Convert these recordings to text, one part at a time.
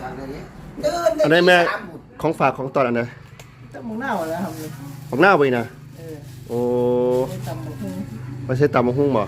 จากเดี๋ยวนี้เดินเดิอันไหนแม่ สามบุตรของฝากของตอนอันไหนตั้งมึงหน้าแล้วครับนี่ของหน้าไปนะเออโอ้ไม่ทำหมกหุ้งไม่ใช่ตำมะฮุ่งบ่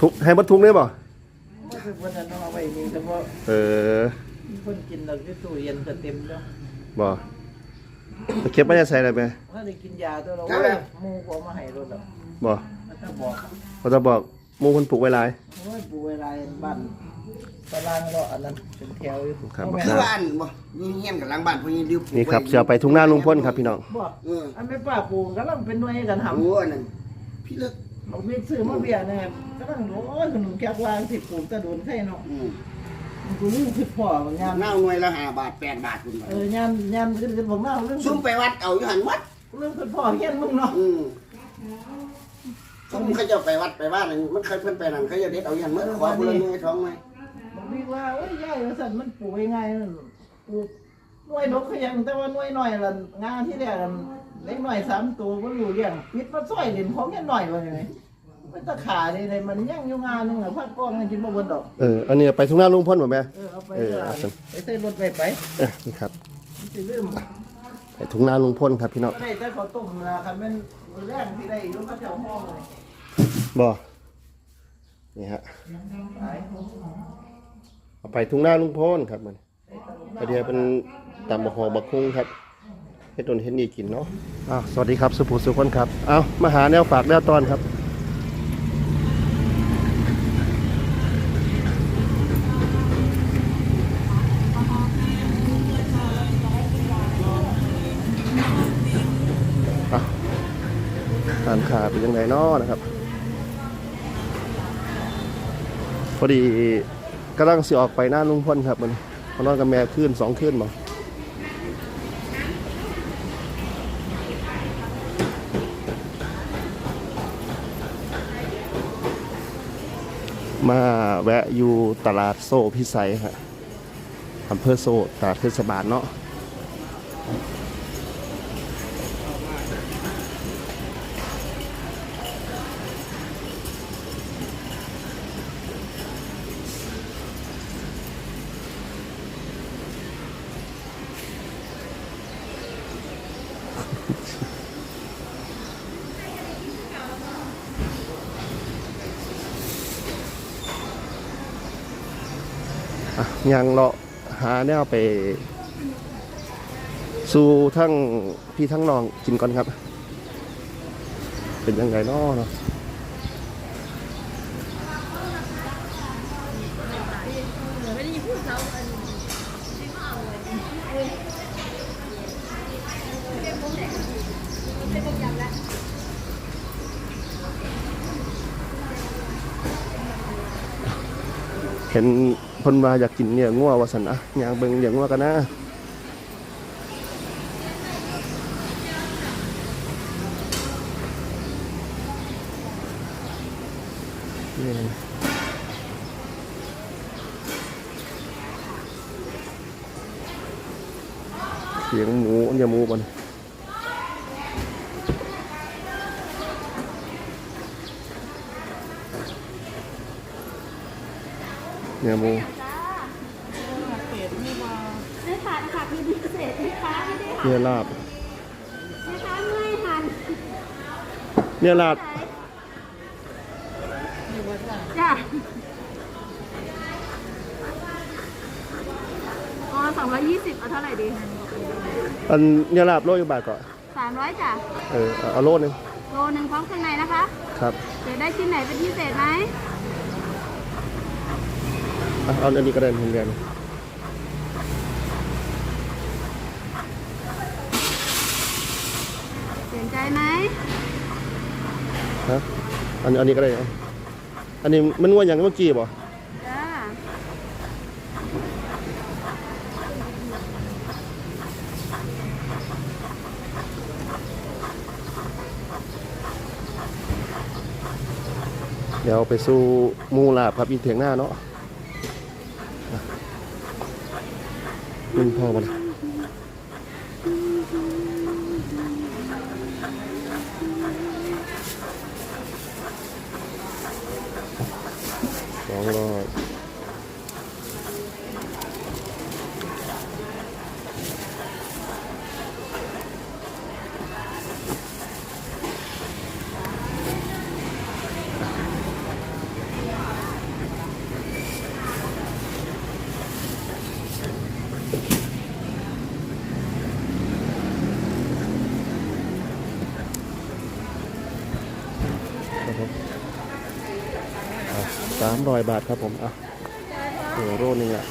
ทุกให้บัดทุกได้บ่ว่าคือวันนั้นเอาไว้นี่แต่ว่าเออคนกินเราที่ตู้เย็นก็เต็มแล้วบ่ไปเก็บไม่ได้ใส่อะไรไปถ้าได้กินยาตัวเราว่าหมูก็มาให้รถแล้วบ่มันต้องบอกเขาจะบอกหมูคนปลูกไว้หลายโอ้ยปูเวลาบ้าน ตารางก็อันนั้นเป็นแถวอยู่ครับเอาแม่คือบ้านบ่อยู่เฮียนกับหลังบ้านพวกนี้ดิวปลูกนี่ครับไว้เสียไปทุ่งหน้าลุงพ่นครับพี่น้อง บอกเอออันไม่ป้าปูกำลังเป็นหน่วยกันทำโอ้อันนั้นพี่เลิกเราไม่ซื้อมาเบียร์นะครับกำลังโอ้ยขนมแก้ววางสิปลูกตะโดนไข่เนาะอืมกูรู้คือพ่อมันงานเน่าหน่วยละห้าบาทแปดบาทคุณเอองานงานขึ้นขึ้นผมเล่าเรื่องซุ่มไปวัดเอาอยู่หันวัด เรื่องคือพ่อเฮียนมึงเนาะอืมซุ่มเขาจะไปวัดไปบ้านนั่นมันเคยเพิ่นไปนั่นเขาจะเด็ดเอาอยู่หันเมื่อขอบุญเงินท้องไหม บอกพี่ว่าโอ้ยยายว่าสันมันปลูกยังไงนั่นปลูกหน่วยนกเขายังแต่ว่าหน่วยหน่อยละงานที่แรกกันเล็กหน่อยสามตัวก็รู้เรื่องปิดมาซอยเด่นของแค่หน่อยว่าไงมันตะขาเลยเลยมันยังอยู่งานนึงอะพักกองให้กินบ่เบนดอกเอออันนี้ไปทุ่งหน้าลุงพ่นบ่แม่เออเอาไปเออเถอะเอาสิไปใส่รถไปไปเออนี่ครับมันสิลืมไปทุ่งหน้าลุงพ่นครับพี่น้องได้แต่ข้าวต้มนะครับมันมื้อแรกที่ได้รู้ก็จะเอาห้องเลยบ่นี่ฮะ ไป เอาไปทุ่งหน้าลุงพ่นครับมันประเดี๋ยวเป็นตำบักหอบักคุ้งครับให้ตนเห็นนี่กินเนาะอ้าวสวัสดีครับสุภูสุคนครับเอามาหาแนวฝากแนวตอนครับอะทานขาเป็นยังไงเนาะนะครับ พอดี กำลังสิออกไปหน้าลุงพ่นครับมันพอนอนกับแม่ขึ้นสองขึ้นบ่มาแวะอยู่ตลาดโซ่พิสัยฮะอำเภอโซ่ตลาดเทศบาลเนาะ ยังเลาะหาแนวไป สู่ทั้งพี่ทั้งน้องกินก่อนครับ เป็นยังไงน้อเนาะ ไม่ได้ยินพูดเขาอันที่เขาเอาเลยเป็นพวกไหนเป็นพวกยำแล้ว เห็นพนมาอยากกินเนี่ยงัววาสันอะยางเบิงอย่างงัวกันนะเสียงหมูอันเดียหมูบน เนี่ยหมูไม่ทานค่ะคือพิเศษไหมคะไม่ได้เนี่ยลาบนะคะไม่ทานเนี่ยลาบจ้ะอ๋อสองร้อยยี่สิบเอาเท่าไหร่ดีอันเนี่ยลาบโลอยู่บาทก่อนสามร้อยจ้ะเออเอาเอาโลนึงโลหนึ่งพร้อมเครื่องในนะคะ ครับเดี๋ยวได้ชิ้นไหนเป็นพิเศษไหมอะ เอาอันนี้ก็ได้เหมือนกันเปลี่ยนใจไหมฮะอันอันนี้ก็ได้เอาอันนี้มันว่าอย่างเมื่อกี้บ่จ้าเดี๋ยวไปสู่หมูลาบครับอีเถียงหน้าเนาะอะ มันพอบ่นะสองร้ามร้อยบาทครับผมอะโอ้โรนึงอะ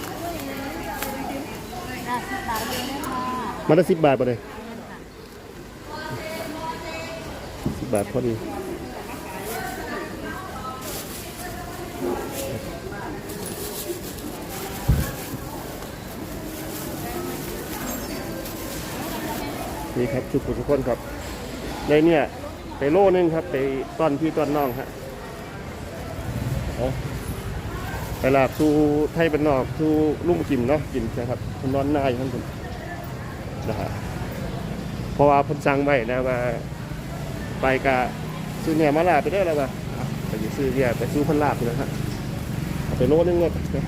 อะสิบบาทเลยนะคะมาได้สิบบาทป่ะเลยสิบบาทพอดีนี่ครับชุดทุกคนครับในเนี่ยไปโล่นึงครับ ไปตอนพี่ตอนน้องฮะ เอาไปลาบสู่ไทยเป็นนอกสู่ลุงกิมเนาะกินนะครับคนนอนหน้าอยู่ข้างบนนะฮะเพราะว่าพิ่นสั่งไว้นะว่า ไปกะซื้อเนี่ยมาลาไปได้อแล้วว่าอะไปซื้อเนี่ยไปซื้อพันลาบนะฮะเอาไปโลนึงเลยนะ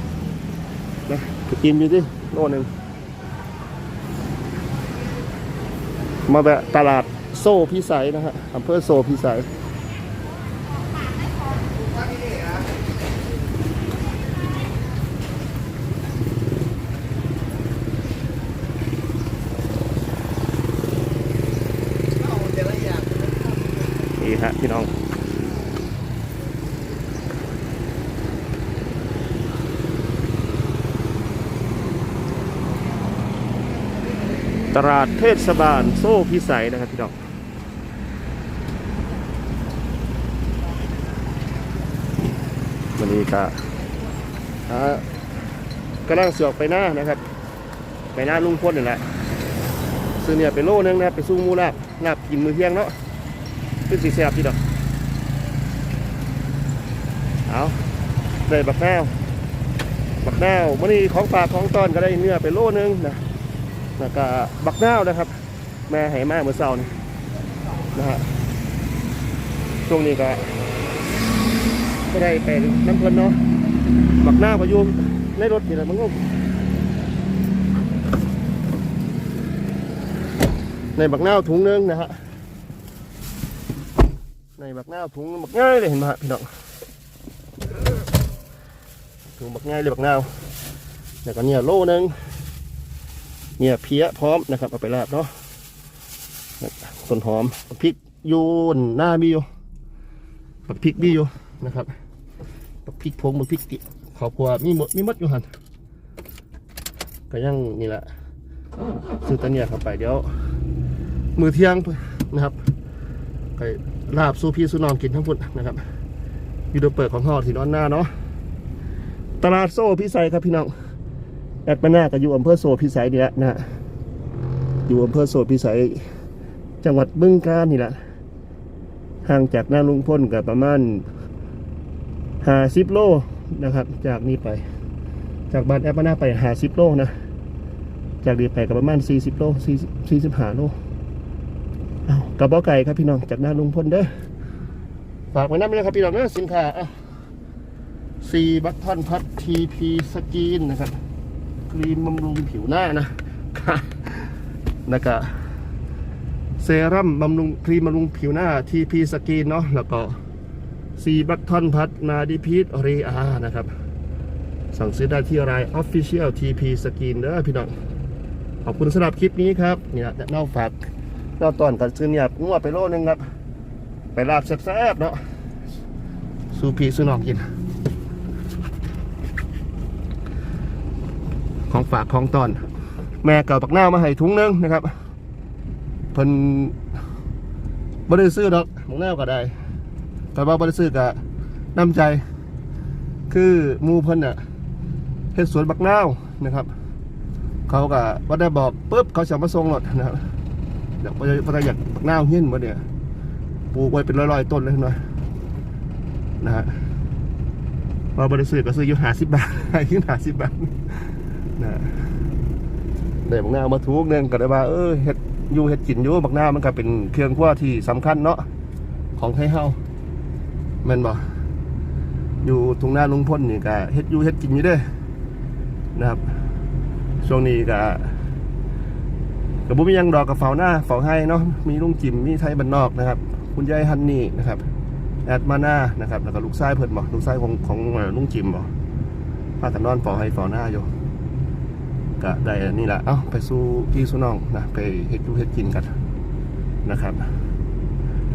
นะไปกินอยู่ดิโลนึงมาแบบตลาดโซ่พิสัยนะฮะอำเภอโซ่พิสัย นี่ฮะพี่น้องตลาดเทศบาลโซ่พิสัยนะครับพี่น้องวันนี้ก็กำลังเสือกไปหน้านะครับ ไปหน้าลุงพลนี่แหละซื้อเนี่ยไปโลนึงนะครับไปสู้มูลาบลาบกินมือเที่ยงเนาะ ขึ้นสีแสบพี่ดอกเอาได้บักแนวบักแนวมื่อนี้ของฝากของตอนก็ได้เนื้อไปโลนึงนะแล้วก็บักแนวนะครับ แม่ให้มาเมื่อเช้านี่นะฮะช่วงนี้ก็ก็ได้ไปน้ำเพลินเนาะบักแนวก็อยู่ในรถนี่แหละมันก็ในบักแนวถุงนึงนะฮะ ในบักง่าวถุงบักง่ายเลยเห็นไหมพี่น้องถุงบักง่ายเลยบักง่าวแล้วก็เนี่ยโล่หนึงเนี่ยเพี้ยพร้อมนะครับเอาไปลาบเนาะต้นหอมพริกยูนหน้ามีอยู่บักพริกมีอยู่นะครับบักพริกพงบักพริกติขอบคัวมีหมดมีหมดอยู่หันก็ยังนี่แหละซื้อตัวเนี่ยเข้าไปเดี๋ยว มือเที่ยงนะครับ ไปลาบสู้พี่สู้น้องกินทั้งหมดนะครับวิดีโอเปิดของห่อที่นอนหน้าเนาะตลาดโซ่พิสัยครับพี่น้องแอดมาหน้าก็อยู่อำเภอโซ่พิสัยนี่แหละนะฮะอยู่อำเภอโซ่พิสัย จังหวัดบึงกาฬนี่แหละห่างจากหน้าลุงพ้นกับประมาณห้าสิบโลนะครับ จากนี้ไป จากบ้านแอดมาหน้าไปห้าสิบโลนะจากนี้ไปกับประมาณสี่สิบโลสี่สิบห้าโล กระเป๋าไก่ครับพี่น้องจากหน้าลุงพลเด้อฝากไว้น้ำเลยครับพี่น้องเด้อสินค้าเอาซีบัตทอนพัดทีพีสกินนะครับครีมบำรุงผิวหน้านะแล้วก็เซรั่มบำรุงครีมบำรุงผิวหน้าทีพีสกินเนาะแล้วก็ซีบัตทอนพัดนาดิพีทเรอานะครับสั่งซื้อได้ที่ราย Official TP Skin เด้อพี่น้อง ขอบคุณสำหรับคลิปนี้ครับเนี่ยเน่าฝาก เราตอนกันซื้อเนี่ยงัวไปโลนึงครับ ไปลาบแซ่บๆเนาะสูพีสูนอกกิน ของฝากของตอน แม่เก่าปักหน้ามาให้ถุงนึงนะครับเพิ่นบ่ได้ซื้อดอกปักหน้าก็ได้ แต่ว่าบ่ได้ซื้อกับน้ำใจ คือมูเพิ่นน่ะเฮ็ดสวนบักนาวนะครับ เขาก็ว่าได้บอกปุ๊บเขาจะมาส่งรถนะครับ อยากไปพระอยากหน้าเฮี้ยนมาเนี่ยปลูกไว้เป็นร้อยๆต้นเลยหน่อยนะฮะเราบริสุทธิ์ก็ซื้ออยู่หาสิบบาทขึ้นหาสิบบาทนะฮะได้บักหน้ามาทุกเนื่องก็ได้ว่าเออเฮ็ดอยู่เฮ็ดกินอยู่บักหน้ามันก็เป็นเครื่องครัวที่สำคัญเนาะของไทยเฮาแม่นบ่อยู่ทุ่งนาลุงพ่นนี่ก็เฮ็ดอยู่เฮ็ดกินอยู่เด้อนะครับช่วงนี้ก็ กับบุมีหยังดอกกับเฝ้าหน้าเฝ้าให้เนาะมีลุงจิมมีไทยบันนอกนะครับ คุณยายฮันนี่นะครับแอดมาหน้านะครับแล้วก็ลูกชายเพิ่นบอกลูกชายของของลุงจิมบอกพากันนอนเฝ้าให้เฝ้าหน้าอยู่ก็ได้นี่แหละเอ้าไปสู้พี่สู้น้องนะไปเฮ็ดดูเฮ็ดกินกันนะครับ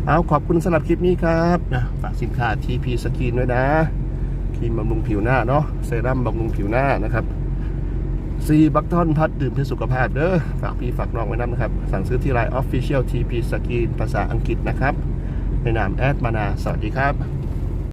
เอาขอบคุณสำหรับคลิปนี้ครับนะฝากสินค้า TP สกินด้วยนะครีมบำรุงผิวหน้าเนาะเซรั่มบำรุงผิวหน้านะครับ ซีบัคทอนพัดดื่มเพื่อสุขภาพเด้อฝากพี่ฝากน้องไว้นำนะครับ สั่งซื้อที่ไลน์ Official TP สกีนภาษาอังกฤษนะครับ ในนามแอดมานา สวัสดีครับ